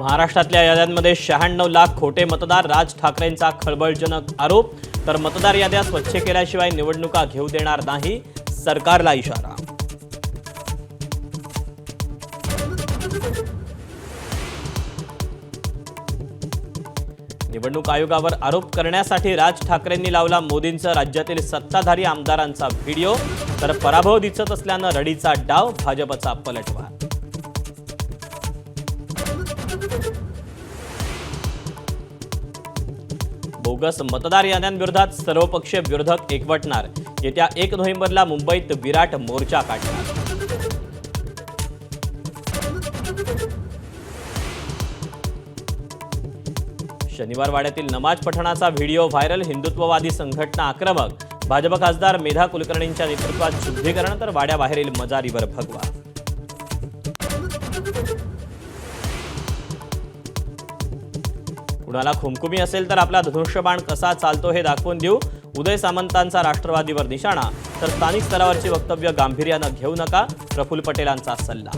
महाराष्ट्रातल्या याद्यांमध्ये शहाण्णव लाख खोटे मतदार राज ठाकरेंचा खळबळजनक आरोप. तर मतदार याद्या स्वच्छ केल्याशिवाय निवडणुका घेऊ देणार नाही सरकारला इशारा. निवडणूक आयोगावर आरोप करण्यासाठी राज ठाकरेंनी लावला मोदींचं राज्यातील सत्ताधारी आमदारांचा व्हिडिओ. तर पराभव दिसत असल्यानं रडीचा डाव भाजपचा पलटवार. बोगस मतदार याद्यांविरोधात सर्वपक्षीय विरोधक एकवटणार. येत्या एक नोव्हेंबरला मुंबईत विराट मोर्चा काढणार. शनिवार वाड्यातील नमाज पठणाचा व्हिडिओ व्हायरल हिंदुत्ववादी संघटना आक्रमक. भाजप खासदार मेधा कुलकर्णींच्या नेतृत्वात शुद्धीकरण तर वाड्याबाहेरील मजारीवर भगवा. कुणाला खुमखुमी असेल तर आपला धनुष्यबाण कसा चालतो हे दाखवून देऊ. उदय सामंतांचा राष्ट्रवादीवर निशाणा. तर स्थानिक स्तरावरची वक्तव्य गांभीर्यानं घेऊ नका. प्रफुल्ल पटेलांचा सल्ला.